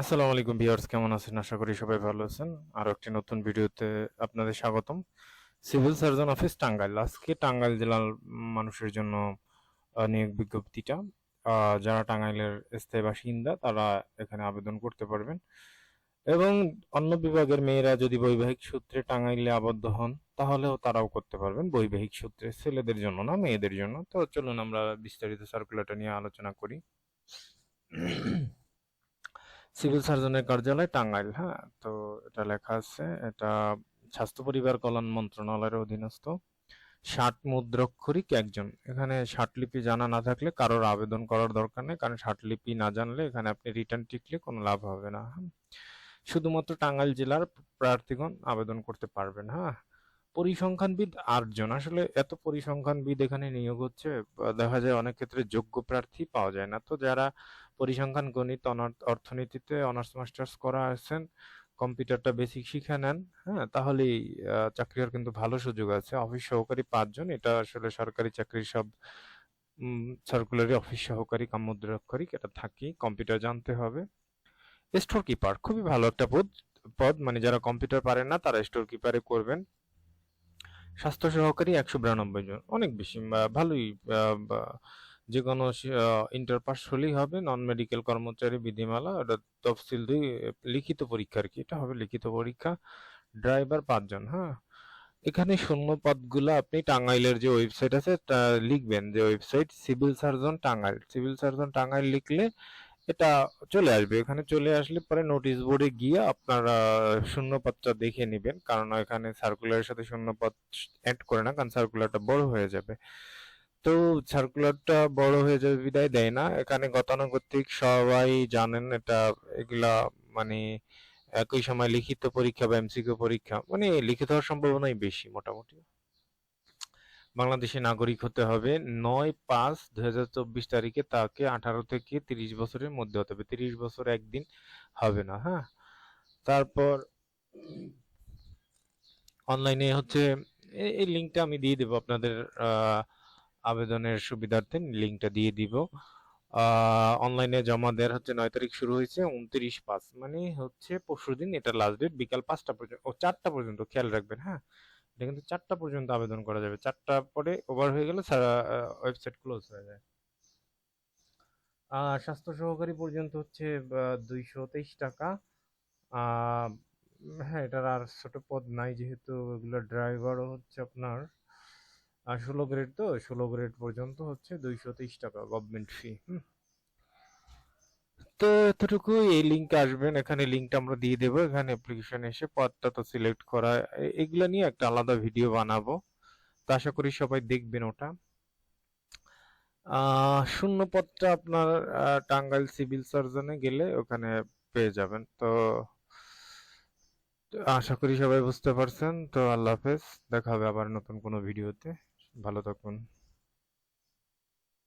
আসসালামু আলাইকুম ভিউয়ার্স, কেমন আছেন? আশা করি সবাই ভালো আছেন। আর একটি নতুন ভিডিওতে আপনাদের স্বাগতম। Civil surgeon office Tangail. আজকে টাঙ্গাইল জেলার মানুষের জন্য নিয়োগ বিজ্ঞপ্তিটা। যারা টাঙ্গাইলের স্থায়ী বাসিন্দা, তারা এখানে আবেদন করতে পারবেন। এবং অন্য বিভাগের মেয়েরা যদি বৈবাহিক সূত্রে টাঙ্গাইলে আবদ্ধ হন, তাহলেও তারাও করতে পারবেন। বৈবাহিক সূত্রে ছেলেদের জন্য না, মেয়েদের জন্য। তো চলুন আমরা বিস্তারিত সার্কুলারটা নিয়ে আলোচনা করি। সিভিল সার্জনের কার্যালয় টাঙ্গাইল হ্যাঁ? তো এটা লেখা আছে, এটা স্বাস্থ্য পরিবার কল্যাণ মন্ত্রণালয়ের অধীনস্থ। ষাট মুদ্রাক্ষরিক একজন। এখানে ষাট লিপি জানা না থাকলে কারোর আবেদন করার দরকার নেই, কারণ ষাট লিপি না জানলে এখানে আপনি রিটার্ন টিকলে কোনো লাভ হবে না হ্যাঁ। শুধুমাত্র টাঙ্গাইল জেলার প্রার্থীগণ আবেদন করতে পারবেন হ্যাঁ? পরিসংখ্যানবিদ আটজন। আসলে এত পরিসংখ্যানবিদ এখানে নিয়োগ হচ্ছে দেখা যায় অনেক ক্ষেত্রে যোগ্য প্রার্থী পাওয়া যায় না। তো যারা পরিসংখ্যান গণিত অর্থনীতিতে অনার্স মাস্টার্স করা আছেন কম্পিউটারটা বেসিক শিখে নেন হ্যাঁ তাহলেই আহ, চাকরি হওয়ার কিন্তু ভালো সুযোগ আছে। অফিস সহকারী পাঁচজন এটা আসলে সরকারি চাকরির সব সার্কুলারি অফিস সহকারী কাম মুদ্রাক্ষরিক এটা থাকি কম্পিউটার জানতে হবে। স্টোর কিপার খুবই ভালো একটা পদ পদ মানে যারা কম্পিউটার পারেন না তারা স্টোর কিপারে করবেন। স্বাস্থ্য সহকারী একশো বিরানব্বই জন। অনেক বেশি ভালোই যে কোনো ইন্টার পাস হলেই হবে নন মেডিকেল কর্মচারী বিধিমালা, ওটা তফসিল দুই, লিখিত পরীক্ষা আর কি। এটা হবে লিখিত পরীক্ষা, ড্রাইভার পাঁচজন হ্যাঁ। এখানে শূন্য পদগুলো আপনি টাঙ্গাইলের যে ওয়েবসাইট আছে লিখবেন যে website civil surgeon Tangail. Civil surgeon Tangail লিখলে এটা চলে আসবে। এখানে চলে আসলে পরে নোটিশ বোর্ডে গিয়ে আপনারা শূন্য পদটা দেখে নেবেন। কারণ এখানে সার্কুলারের সাথে শূন্য পদ অ্যাড করে না, কারণ সার্কুলারটা বড় হয়ে যাবে। তো সার্কুলারটা বড় হয়ে যাবে বিদায় দেয় না। এখানে গতানুগতিক সবাই জানেন এটা, এগুলা মানে একই সময় লিখিত পরীক্ষা বা এমসিকিউ পরীক্ষা মানে লিখিত হওয়ার সম্ভাবনাই বেশি মোটামুটি। বাংলাদেশি নাগরিক হতে হবে নয় পাঁচ দুই তারিখে তাকে আঠারো থেকে তিরিশ বছরের মধ্যে হতে হবে। তিরিশ বছর একদিন হবে না হ্যাঁ? তারপর অনলাইনে হচ্ছে এই লিঙ্কটা আমি দিয়ে দেবো আপনাদের আবেদনের সুবিধার্থে লিঙ্কটা দিয়ে দিব। অনলাইনে জমা দেওয়ার হচ্ছে নয় তারিখ শুরু হয়েছে, উনত্রিশ পাঁচ মানে হচ্ছে পরশু দিন এটা লাস্ট ডেট বিকাল পাঁচটা পর্যন্ত, ও চারটা পর্যন্ত, খেয়াল রাখবেন হ্যাঁ? এটা কিন্তু চারটা পর্যন্ত আবেদন করা যাবে। চারটা পরে ওভার হয়ে গেলে ওয়েবসাইট ক্লোজ হয়ে যায়। আর স্বাস্থ্য সহকারী পর্যন্ত হচ্ছে দুইশো তেইশ টাকা। হ্যাঁ এটার আর ছোট পদ নাই যেহেতু এগুলো ড্রাইভারও হচ্ছে আপনার ষোলো গ্রেড তো, ষোলো গ্রেড পর্যন্ত হচ্ছে দুইশো তেইশ টাকা গভর্নমেন্ট ফি তো এতটুকু এই লিঙ্কে আসবেন। এখানে লিঙ্কটা আমরা দিয়ে দেবো। এখানে অ্যাপ্লিকেশন এসে পদটা তো সিলেক্ট করা। এগুলা নিয়ে একটা আলাদা ভিডিও বানাবো। তো আশা করি সবাই দেখবেন ওটা। শূন্য পদটা আপনার টাঙ্গাইল সিভিল সার্জনে গেলে ওখানে পেয়ে যাবেন। তো, আশা করি সবাই বুঝতে পারছেন। তো আল্লাহ হাফেজ। দেখা হবে আবার নতুন কোনো ভিডিওতে ভালো থাকুন।